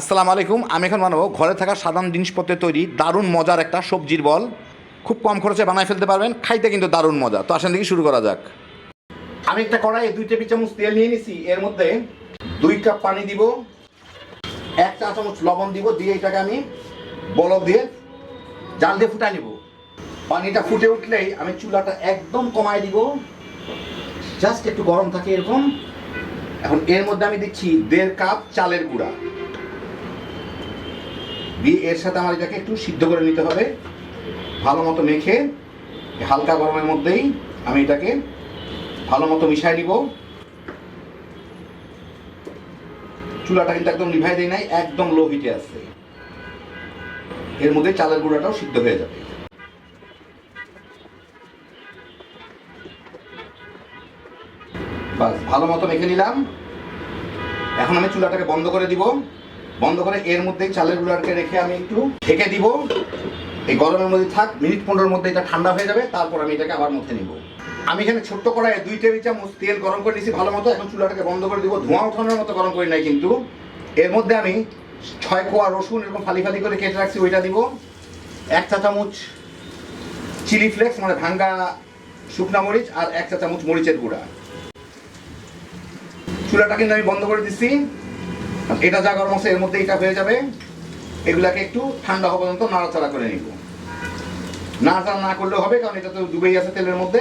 আসসালামু আলাইকুম। আমি এখন বানাবো ঘরে থাকা সাধারণ জিনিসপত্রে তৈরি, দারুণ মজার একটা সবজির বল। খুব কম খরচে বানায় ফেলতে পারবেন, খাইতে কিন্তু দারুণ মজা। তো আসেন দেখি শুরু করা যাক। আমি একটা কড়াইয়ে দুই টেবিল চামচ তেল নিয়ে নিছি। এর মধ্যে দুই কাপ পানি দিব, এক চা চামচ লবণ দিব, দিয়ে এটাকে আমি বলক দিয়ে জাল দিয়ে ফুটাই নিব। পানিটা ফুটে উঠলেই আমি চুলাটা একদম কমায় দিব। জাস্ট একটু গরম থাকে এরকম। এখন এর মধ্যে আমি দিচ্ছি দেড় কাপ চালের গুঁড়া। দিয়ে এর সাথে আমার এটাকে একটু সিদ্ধ করে নিতে হবে। ভালো মতো মেখে, হালকা গরমের মধ্যেই আমি এটাকে ভালো মতো মিশাই নিব। চুলাটা কিন্তু একদম নিভাই দেয় নাই, একদম লো হিটে আছে। এর মধ্যে চালের গুঁড়াটাও সিদ্ধ হয়ে যাবে। বাস, ভালো মতো মেখে নিলাম। এখন আমি চুলাটাকে বন্ধ করে দিব। বন্ধ করে এর মধ্যেই চালের গুঁড়াকে রেখে আমি একটু ঢেকে দিব। এই গরমের মধ্যে থাক, মিনিট পনেরোর মধ্যে এটা ঠান্ডা হয়ে যাবে, তারপর আমি এটাকে আবার মধ্যে নিব। আমি এখানে ছোট্ট কড়াইয়ে দুই টেবিল চামচ তেল গরম করে নিয়েছি ভালো মতো এখন চুলাটাকে বন্ধ করে দিব। ধোঁয়া ওঠানোর মতো গরম করি নাই কিন্তু। এর মধ্যে আমি ছয় কোয়া রসুন এরকম ফালি ফালি করে কেটে রাখছি, ওইটা দিব। এক চা চামচ চিলি ফ্লেক্স মানে ভাঙ্গা শুকনা মরিচ, আর এক চা চামচ মরিচের গুঁড়া। চুলাটা কিন্তু আমি বন্ধ করে দিচ্ছি এটা যা আছে, এর মধ্যে এটা হয়ে যাবে। এগুলাকে একটু ঠান্ডা হওয়া পর্যন্ত নাড়াচাড়া করে নিব। নাড়াচাড়া না করলেও হবে, কারণ এটা তো ডুবেই আছে তেলের মধ্যে।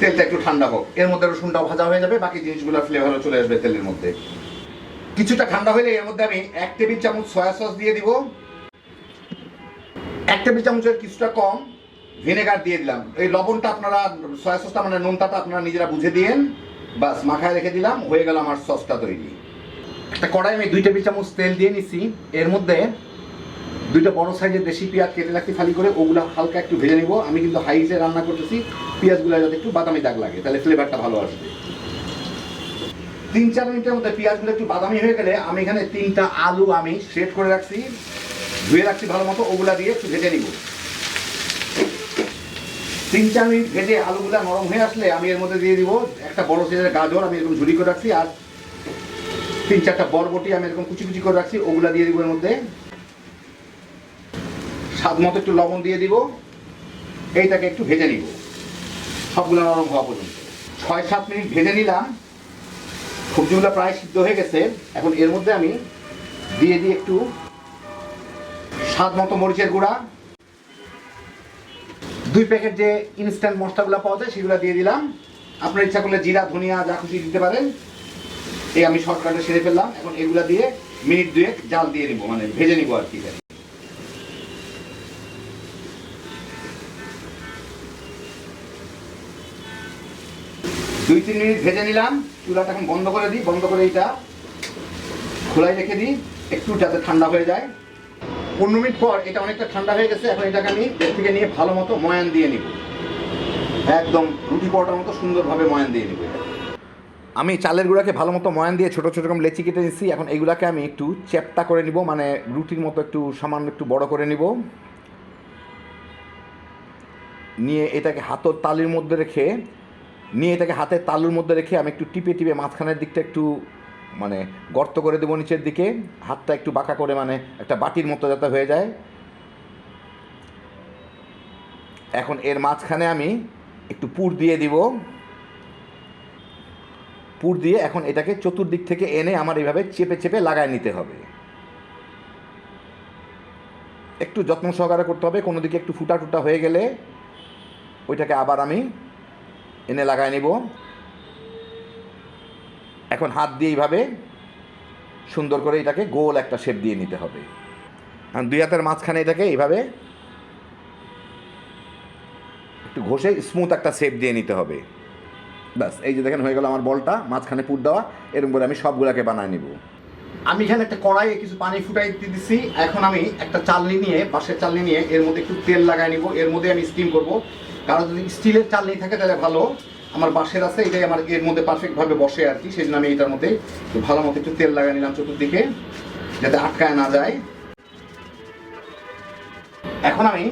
তেলটা একটু ঠান্ডা হোক। এর মধ্যে রসুনটা ভাজা হয়ে যাবে, বাকি জিনিসগুলো ফ্লেভারও চলে আসবে তেলের মধ্যে। কিছুটা ঠান্ডা হলে এর মধ্যে আমি এক টেবিল চামচ সয়া সস দিয়ে দিব। এক টেবিল চামচের কিছুটা কম ভিনেগার দিয়ে দিলাম। এই লবণটা আপনারা সয়া সসটা মানে নুনটাটা আপনারা নিজেরা বুঝে দিয়েন। বাস, মাখায় রেখে দিলাম। হয়ে গেল আমার সসটা তৈরি। একটা কড়াই আমি দুই টেবিল চামচ তেল দিয়ে নিছি। এর মধ্যে দুইটা বড় সাইজের দেশি পেঁয়াজ কেটে রাখছি ফালি করে, ওগুলো হালকা একটু ভেজে নিব। আমি কিন্তু হাইজে রান্না করতেছি, পেঁয়াজগুলো যাতে একটু বাদামি দাগ লাগে, তাহলে ফ্লেভারটা ভালো আসবে। তিন চার মিনিটের মধ্যে পেঁয়াজগুলো একটু বাদামি হয়ে গেলে আমি এখানে তিনটা আলু আমি সেট করে রাখছি, ধুয়ে রাখছি ভালো মতো, ওগুলা দিয়ে একটু ভেজে নিব। তিন চার মিনিট ভেজে আলুগুলা নরম হয়ে আসলে আমি এর মধ্যে দিয়ে দিব একটা বড় সাইজের গাজর, আমি এরকম ঝুড়ি করে রাখছি, আর তিন চারটা বরবটি আমি এরকম কুচি কুচি করে রাখছি, ওগুলা দিয়ে দিব এর মধ্যে। স্বাদ মতো একটু লবণ দিয়ে দিব। এইটাকে একটু ভেজে নিব। সবগুলো নরম হওয়া পর্যন্ত। ছয় সাত মিনিট ভেজে নিলাম। সবজিগুলো প্রায় সিদ্ধ হয়ে গেছে। এখন এর মধ্যে আমি দিয়ে দিই একটু স্বাদ মতো মরিচের গুঁড়া। দুই প্যাকেট যে ইনস্ট্যান্ট মশলাগুলো পাওয়া যায়, সেগুলো দিয়ে দিলাম। আপনার ইচ্ছা করলে জিরা, ধনিয়া, যা খুশি দিতে পারেন। এই আমি শর্টকাটে সেরে ফেললাম, এখন এগুলা দিয়ে মিনিট দুয়েক জাল দিয়ে নিব মানে ভেজে নিব আর কি। দুই তিন মিনিট ভেজে নিলাম, চুলাটা এখন বন্ধ করে দিই, বন্ধ করে এইটা খোলাই রেখে দিই, একটু যাতে ঠান্ডা হয়ে যায়। পনেরো মিনিট পর এটা অনেকটা ঠান্ডা হয়ে গেছে, এখন এটাকে আমি থেকে নিয়ে ভালো মতো ময়ান দিয়ে নিব। একদম রুটি পরোটার মতো সুন্দরভাবে ময়ান দিয়ে নিব আমি চালের গুঁড়াকে ভালো মতো ময়ান দিয়ে ছোটো ছোটো রকম লেচি কেটে নিচ্ছি এখন এগুলাকে আমি একটু চ্যাপটা করে নিব মানে রুটির মতো একটু সামান্য একটু বড় করে নিব। নিয়ে এটাকে হাতর তালির মধ্যে রেখে, নিয়ে এটাকে হাতের তালুর মধ্যে রেখে আমি একটু টিপে টিপে মাঝখানের দিকটা একটু মানে গর্ত করে দেবো নিচের দিকে। হাতটা একটু বাঁকা করে মানে একটা বাটির মতো যাতে হয়ে যায়। এখন এর মাঝখানে আমি একটু পুর দিয়ে দিব। পুর দিয়ে এখন এটাকে চতুর্দিক থেকে এনে আমার এইভাবে চেপে চেপে লাগায় নিতে হবে। একটু যত্ন সহকারে করতে হবে, কোনো দিকে একটু ফুটা টুটা হয়ে গেলে ওইটাকে আবার আমি এনে লাগায় নিব। এখন হাত দিয়ে এইভাবে সুন্দর করে এটাকে গোল একটা শেপ দিয়ে নিতে হবে। দুই হাতের মাঝখানে এটাকে এইভাবে একটু ঘষে স্মুথ একটা শেপ দিয়ে নিতে হবে। ব্যাস, এই যে দেখেন হয়ে গেল আমার বলটা, মাঝখানে পুট দেওয়া, এরকম করে আমি সবগুলাকে বানায় নিব। আমি এখানে একটা কড়াইয়ে কিছু পানি ফুটাই দিচ্ছি এখন আমি একটা চালনি নিয়ে বাঁশের চালনি নিয়ে এর মধ্যে একটু তেল লাগাই নিব, এর মধ্যে আমি স্টিম করব। কারণ যদি স্টিলের চালনি থাকে তাহলে ভালো, আমার বাঁশের আছে, এটাই আমার এর মধ্যে পারফেক্টভাবে বসে আর কি সেই জন্য আমি এটার মধ্যে একটু ভালো মতো একটু তেল লাগাই নিলাম চতুর্দিকে, যাতে আটকায় না যায়। এখন আমি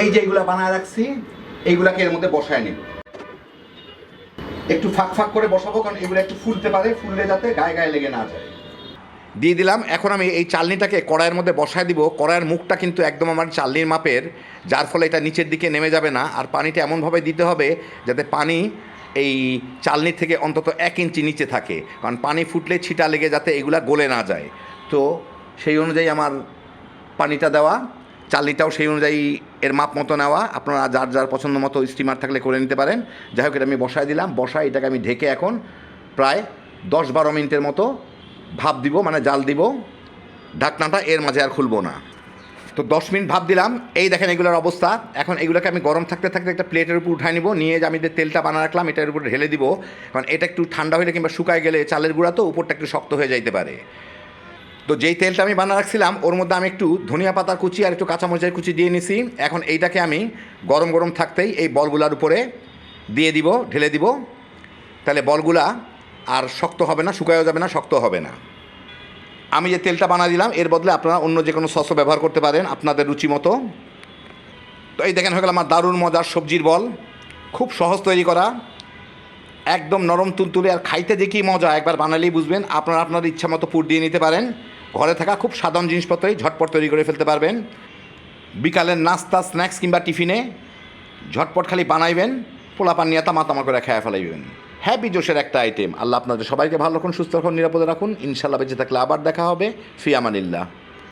এই যে যেগুলা বানায় রাখছি, এইগুলাকে এর মধ্যে বসায় নিব। একটু ফাঁক ফাঁক করে বসাবো, কারণ এগুলো একটু ফুলতে পারে, ফুললে যাতে গায়ে গায়ে লেগে না যায়। দিয়ে দিলাম। এখন আমি এই চালনিটাকে কড়াইয়ের মধ্যে বসায় দিব। কড়াইয়ের মুখটা কিন্তু একদম আমার চালনির মাপের, যার ফলে এটা নিচের দিকে নেমে যাবে না। আর পানিটা এমনভাবে দিতে হবে যাতে পানি এই চালনি থেকে অন্তত এক ইঞ্চি নিচে থাকে। কারণ পানি ফুটলে ছিটা লেগে যাতে এগুলা গলে না যায়। তো সেই অনুযায়ী আমার পানিটা দেওয়া। চালনিটাও সেই অনুযায়ী এর মাপ মতো নেওয়া, আপনারা যার যার পছন্দ মতো স্টিমার থাকলে করে নিতে পারেন। যাই হোক, এটা আমি বসায় দিলাম, বসায় এটাকে আমি ঢেকে এখন প্রায় দশ বারো মিনিটের মতো ভাপ দিব মানে জাল দিব। ঢাকনাটা এর মাঝে আর খুলবো না। তো দশ মিনিট ভাপ দিলাম, এই দেখেন এগুলোর অবস্থা। এখন এগুলোকে আমি গরম থাকতে থাকতে একটা প্লেটের উপর উঠায় নিব, নিয়ে যে আমি যে তেলটা বানা রাখলাম, এটার উপর ঢেলে দিব। কারণ এটা একটু ঠান্ডা হলে কিংবা শুকায় গেলে চালের গুঁড়া তো উপরটা একটু শক্ত হয়ে যাইতে পারে। তো যেই তেলটা আমি বানা রাখছিলাম, ওর মধ্যে আমি একটু ধনিয়া পাতার কুচি আর একটু কাঁচামরিচের কুচি দিয়ে নিছি। এখন এইটাকে আমি গরম গরম থাকতেই এই বলগুলার উপরে দিয়ে দিব, ঢেলে দিব। তাহলে বলগুলা আর শক্ত হবে না, শুকায়ও যাবে না, শক্ত হবে না। আমি যে তেলটা বানা দিলাম, এর বদলে আপনারা অন্য যে কোনো সসও ব্যবহার করতে পারেন আপনাদের রুচি মতো। তো এই দেখেন হয়ে গেল আমার দারুণ মজার সবজির বল। খুব সহজ তৈরি করা। একদম নরম তুলতুলে আর খাইতে যে মজা, একবার বানালেই বুঝবেন। আপনারা আপনার ইচ্ছা মতো পুর দিয়ে নিতে পারেন। ঘরে থাকা খুব সাধারণ জিনিসপত্রই ঝটপট তৈরি করে ফেলতে পারবেন। বিকালের নাস্তা, স্ন্যাক্স কিংবা টিফিনে ঝটপট খালি বানাইবেন পোলা পান নিয়ে তামা তামা করে খেয়া ফেলাইবেন। হ্যাপি জোশের একটা আইটেম আল্লাহ আপনাদের সবাইকে ভালো রাখুন, সুস্থ রাখুন, নিরাপদে রাখুন। ইনশাল্লাহ বেঁচে থাকলে আবার দেখা হবে। ফি আমানিল্লাহ।